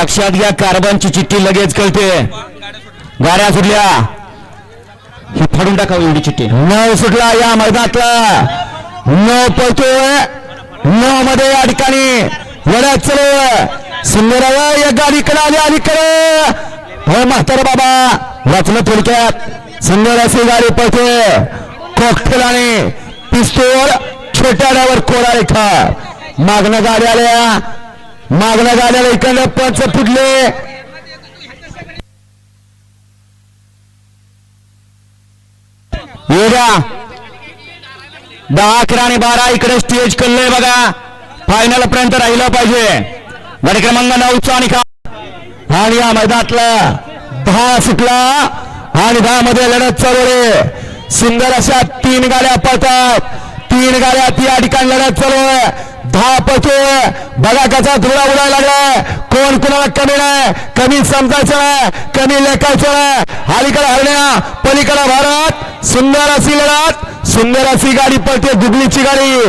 लक्षात घ्या कार्बनची चिठ्ठी लगेच कळते. गाड्या सुटल्या. ही फाडून टाकावी एवढी चिठ्ठी. नऊ सुटला या मैदानातला नऊ पळतोय. नऊ मध्ये या ठिकाणी लढत चलो सुंदर या गाडी कडे आली अलीकडे. हो म्हातारा बाबा वाचलं थोडक्यात. सुंदर अशी गाडी पळते. कॉकटेल आणि पिस्तूल छोट्या डावर कोरा रेखा मागणं गाडी आल्या. मागण्या झालेला इकडे पंच फुटले. येड्या दहा अकरा आणि बारा इकडे स्टेज कल्लय बघा. फायनल पर्यंत राहिलं पाहिजे. गाडी क्रमांक नऊचा आणि का आणि या मैदानातला दहा सुटला. आणि दहा मध्ये लढत चालू सुंदर अशा तीन गाड्या पळतात. तीन गाड्या ती या ठिकाणी लढत चालू आहे. बघा कसा धुळा उडायला लागलाय कोण कुणाला कमी नाही. कमी समजायचं नाही. कमी लेखायचं नाही. अलीकडे हरण्या पलीकडे भारत. सुंदर अशी लढत. सुंदर अशी गाडी पळते दुबलीची गाडी.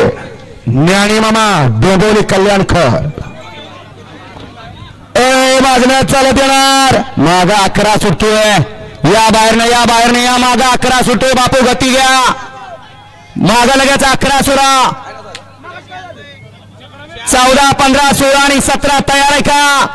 ज्ञानी मामा डोंबोली कल्याण खर ए मागण्या चालत येणार. मागा अकरा सुटतोय. या बाहेरनं या बाहेरनं या मागा अकरा सुटतोय. बापू गती घ्या. मागा लगेच अकरा सुरा. चौदा पंधरा सोळा आणि सतरा तयार आहे का?